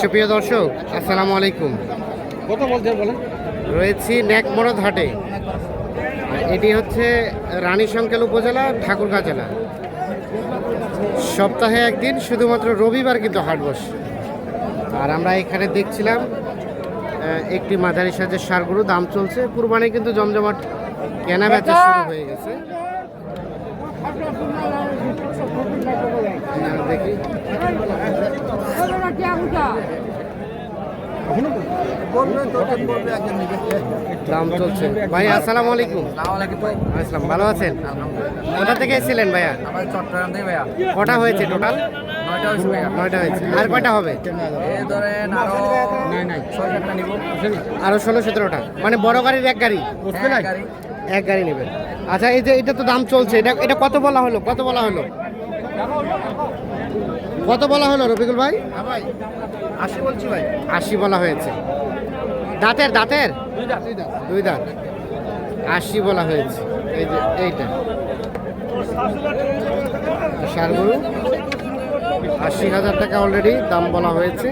সুপ্রিয় দর্শক আসসালামু আলাইকুম। কত বলতে বলেন। রয়েছি ন্যাকমরদ হাটে আর এটি হচ্ছে রানী সংকেল উপজেলা ঠাকুরগাঁ জেলা। সপ্তাহে একদিন শুধুমাত্র রবিবার কিন্তু হাট বসে। আর আমরা এখানে দেখছিলাম একটি মাঝারি সাজের সারগুলো দাম চলছে। কুরবানি কিন্তু জমজমাট কেনা বেচা শুরু হয়ে গেছে। দেখি। দাম চলছে। ভাই, আসসালামু আলাইকুম। আসসালাম, ভালো আছেন? কোথা থেকে এসেছিলেন ভাইয়া? চট্টগ্রাম থেকে ভাইয়া কটা হয়েছে। টোটাল আর কয়টা হবে? আরও ষোলো সতেরোটা। মানে বড় গাড়ির এক গাড়ি। এক গাড়ি নেবেন। আচ্ছা এই যে এটা তো দাম চলছে। এটা এটা কত বলা হলো? কত বলা হলো? কত বলা হলো রফিকুল ভাই? ভাই আসি বলছি ভাই। আশি বলা হয়েছে। দাঁতের দাঁতের? দুই দাঁত। আশি বলা হয়েছে। এই যে এইটা। সারগুলো আশি হাজার টাকা অলরেডি দাম বলা হয়েছে।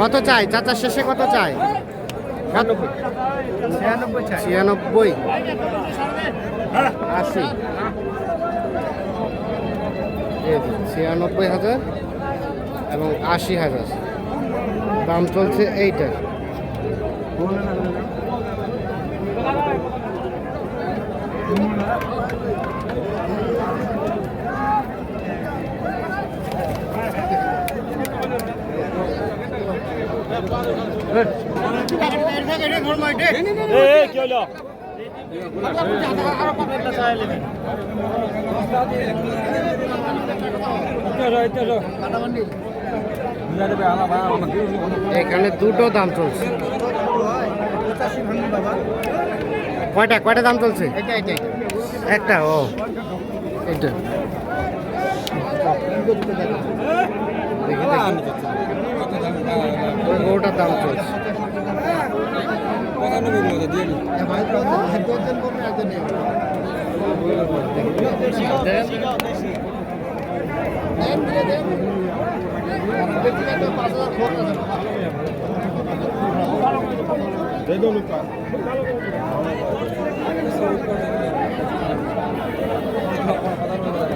কত চাই? চাচার শেষে কত চাই? ছিয়ানব্বই। আশি। ছিয়ানব্বই হাজার এবং আশি হাজার। দাম চলছে এইটার এখানে দুটো দাম চলছে। কয়টা কয়টা দাম চলছে? এটা এটা একটা ও। দেখি। গরুটার দাম চলছে।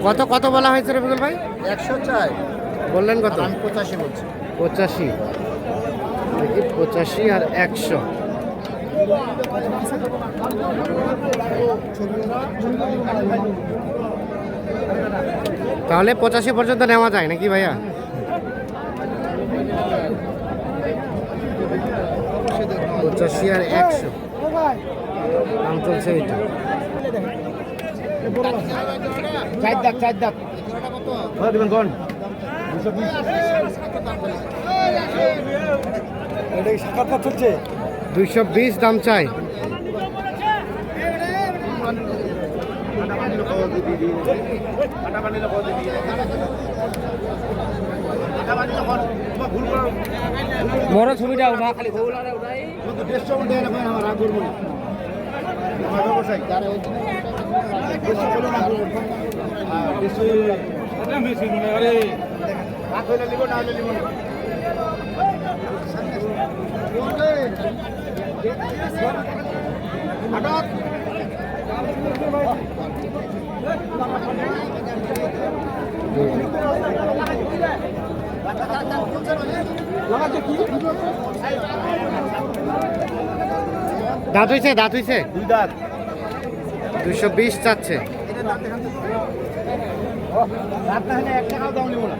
কত কত বলা হয়েছে রবিকুল ভাই? একশো চাই বললেন কত? আমি পঁচাশি বলছি। পঁচাশি। পঁচাশি আর একশো? তাহলে পঁচাশি পর্যন্ত নেওয়া যায় নাকি ভাইয়া? পঁচাশি আর একশো। দাম চলছে এইটা। চার দাঁত চার দাঁত দেবেন কোন এটা কি সাক্ষাৎকার চলছে? দুইশো বিশ দাম চাই। বড় ছবিটা উঠা খালি দাঁত হইছে দাঁত হইছে? দুই দাঁত। দুইশো বিশ চাচ্ছে। না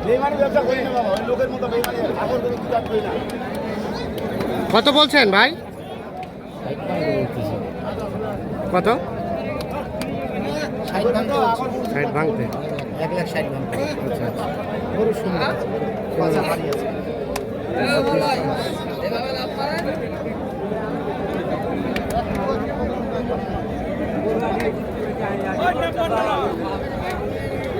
হলে এক টাকাও দাম নিব না বেমানি ব্যবসা করি না বাবা ওই লোকের মতো বেমানি ঠাকুর করে দুই করি না। কত বলছেন ভাই? কত? ষাট ভাঙতে ষাট ভাঙতে। এক লাখ ষাট ভাঙতে। আচ্ছা আচ্ছা।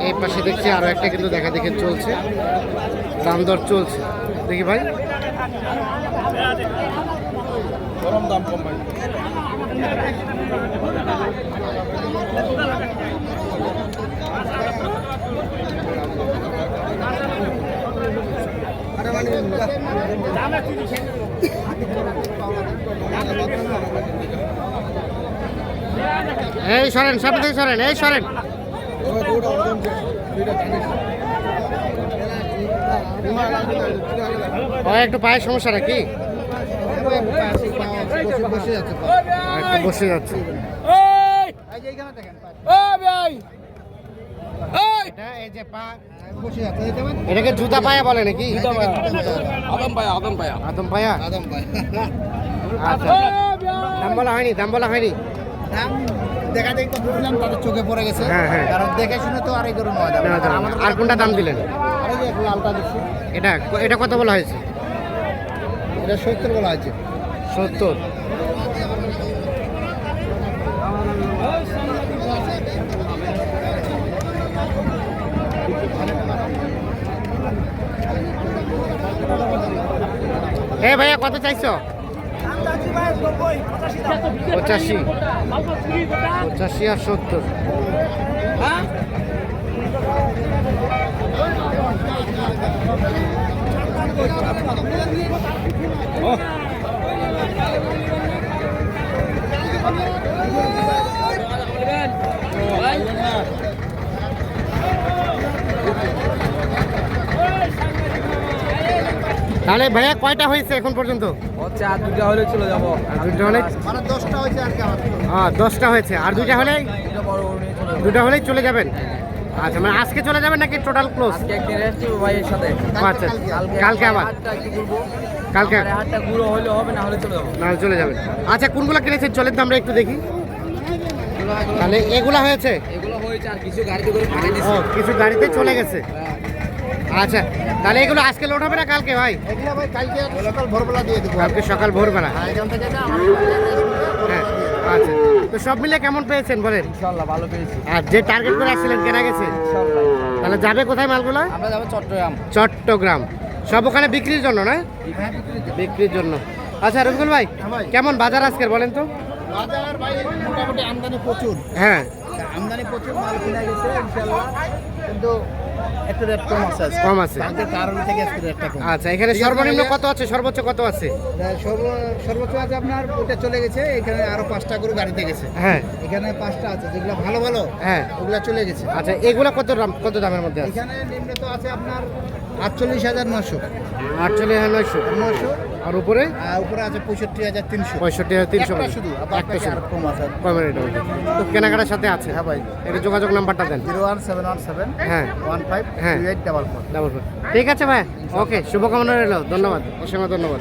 এই পাশে দেখছি আরও একটা কিন্তু দেখা দেখে চলছে। দাম দর চলছে। দেখি ভাই। গরম দাম কম ভাই। এই সরেন সামনে থেকে সরেন এই সরেন। ও একটু পায়ের সমস্যা নাকি? একটু বসে যাচ্ছে। এটা এই যে পা এটাকে জুতা পায়া বলে নাকি? আদম পায়া আদম পায়া। আদম পায়া? আদম পায়া। আচ্ছা। দাম বলা হয়নি দাম বলা হয়নি। দাম দেখা দেখতে বুঝলাম তাদের চোখে পড়ে গেছে। হ্যাঁ, হ্যাঁ। কারণ দেখে শুনে তো আর এই গরু নেওয়া যাবে। আর কোনটা দাম দিলেন? এটা এটা কত বলা হয়েছে? এটা সত্তর বলা আছে সত্তর। এ ভাইয়া কত চাইছো? পঁচাশি। পঁচাশি আর সত্তর। তাহলে ভাইয়া কয়টা হয়েছে এখন পর্যন্ত? হচ্ছে আর দুটা হলে চলে যাব। আর দুইটা হলে মানে দশটা হয়েছে আর কি হ্যাঁ দশটা হয়েছে। আর দুইটা হলে দুটা দুটা হলেই চলে যাবেন? আচ্ছা মানে আজকে চলে যাবেন নাকি টোটাল ক্লোজ আজকে একদিন রেস্ট ভাইয়ের সাথে। আচ্ছা কালকে। আবার? কালকে আরে হাটটা ঘুরো হলে হবে না হলে চলে যাব। নাহলে চলে যাবেন। আচ্ছা কোনগুলো কিনেছেন? চলেন তো আমরা একটু দেখি। তাহলে এগুলা হয়েছে? এগুলো হয়েছে আর কিছু গাড়িতে করে পাঠিয়ে ও কিছু গাড়িতে চলে গেছে। আচ্ছা তাহলে এগুলো আজকে লোড হবে না কালকে ভাই? এগুলো ভাই কালকে সকাল ভোরবেলা দিয়ে দেবো। কালকে সকাল ভোরবেলা। এখান থেকে হ্যাঁ আচ্ছা। তো সব মিলে কেমন পেয়েছেন বলেন? ইনশাল্লাহ ভালো পেয়েছি। আর যে টার্গেট করে আসছিলেন কেনা গেছে? তাহলে যাবে কোথায় মালগুলো? আমরা যাব চট্টগ্রাম। চট্টগ্রাম। সব ওখানে বিক্রির জন্য না? হ্যাঁ, বিক্রির জন্য। আচ্ছা রবিকুল ভাই হ্যাঁ ভাই। কেমন বাজার আজকের বলেন তো? বাজার ভাই মোটামুটি আমদানি প্রচুর। হ্যাঁ। আমদানি প্রচুর মাল কিনা গেছে কিন্তু একটু রেট কম আছে কম আছে। কালকের কারণ থেকে আজকে রেটটা কম। আচ্ছা এখানে সর্বনিম্ন কত আছে? সর্বোচ্চ কত আছে? সর্ব- সর্বোচ্চ আছে আপনার ওটা চলে গেছে এখানে আরও পাঁচটা করে গাড়িতে গেছে। হ্যাঁ। এখানে পাঁচটা আছে যেগুলো ভালো ভালো হ্যাঁ। ওগুলা চলে গেছে। আচ্ছা এগুলা কত দাম কত দামের মধ্যে আছে? এখানে নিম্ন তো আছে আপনার আটচল্লিশ হাজার নশো আটচল্লিশ হাজার নয়শো। নশো আর উপরে? আর উপরে আছে পঁয়ষট্টি হাজার তিনশো। পঁয়ষট্টি হাজার তিনশো। শুধু কম আছে। তো কেনাকাটার সাথে আছে? হ্যাঁ ভাই। এটা যোগাযোগ নাম্বারটা দেন। Zero one seven one seven হ্যাঁ। ওয়ান ফাইভ হ্যাঁ। Eight double four. Double four. ঠিক আছে ভাই। ওকে শুভকামনা রইল। ধন্যবাদ। অসংখ্য ধন্যবাদ।